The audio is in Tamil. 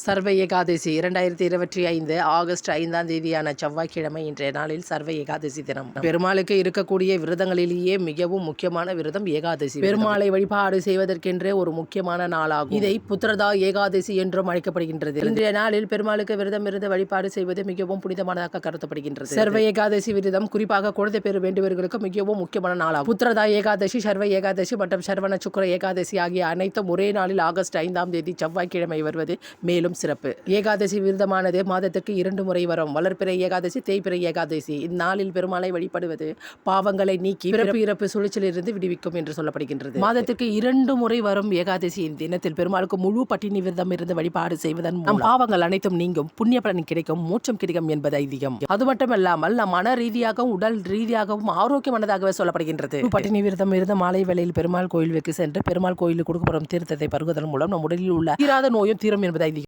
சர்வ ஏகாதசி இரண்டாயிரத்தி இருபத்தி ஐந்து ஆகஸ்ட் ஐந்தாம் தேதியான செவ்வாய்க்கிழமை இன்றைய நாளில் சர்வ ஏகாதசி தினம். பெருமாளுக்கு இருக்கக்கூடிய விரதங்களிலேயே மிகவும் முக்கியமான விரதம் ஏகாதசி. பெருமாளை வழிபாடு செய்வதற்கென்றே ஒரு முக்கியமான நாளாகும். இதை புத்திரதா ஏகாதசி என்றும் அழைக்கப்படுகின்றது. இன்றைய நாளில் பெருமாளுக்கு விரதம் இருந்து வழிபாடு செய்வது மிகவும் புனிதமானதாக கருதப்படுகின்றது. சர்வ ஏகாதசி விரதம் குறிப்பாக குழந்தை பெற வேண்டியவர்களுக்கு மிகவும் முக்கியமான நாளாகும். புத்திரதா ஏகாதசி சர்வ ஏகாதசி மற்றும் சர்வண சுக்கர ஏகாதசி ஆகிய அனைத்தும் ஒரே நாளில் ஆகஸ்ட் ஐந்தாம் தேதி செவ்வாய்க்கிழமை வருவது மேலும் சிறப்பு. ஏகாதசி விரதமானது மாதத்திற்கு இரண்டு முறை வரும். வளர்ப்பிறை ஏகாதசி தேய்பிறை ஏகாதசி. இந்நாளில் பெருமாளை வழிபடுவது பாவங்களை நீக்கி பிறப்பு இறப்பு சுழற்சியிலிருந்து விடுவிக்கும் என்று சொல்லப்படுகின்றது. மாதத்திற்கு இரண்டு முறை வரும் ஏகாதசி தினத்தில் பெருமாளுக்கு முழு பட்டினி விரதம் இருந்து வழிபாடு செய்வதன் மூலம் நம் பாவங்கள் அனைத்தும் நீங்கும். புண்ணிய பலன் கிடைக்கும் மூச்சம் கிடைக்கும் என்பது ஐதீகம். அது மட்டுமல்லாமல் நம் மன ரீதியாகவும் உடல் ரீதியாகவும் ஆரோக்கியமானதாகவே சொல்லப்படுகின்றது. பட்டினி விரதம் இருந்து மாலை வேளையில் பெருமாள் கோயிலுக்கு சென்று பெருமாள் கோயிலுக்கு கொடுக்கப்படும் தீர்த்தத்தை பருகுவதன் மூலம் நம் உடலில் உள்ள தீராத நோயும் தீரும் என்பது ஐதீகம்.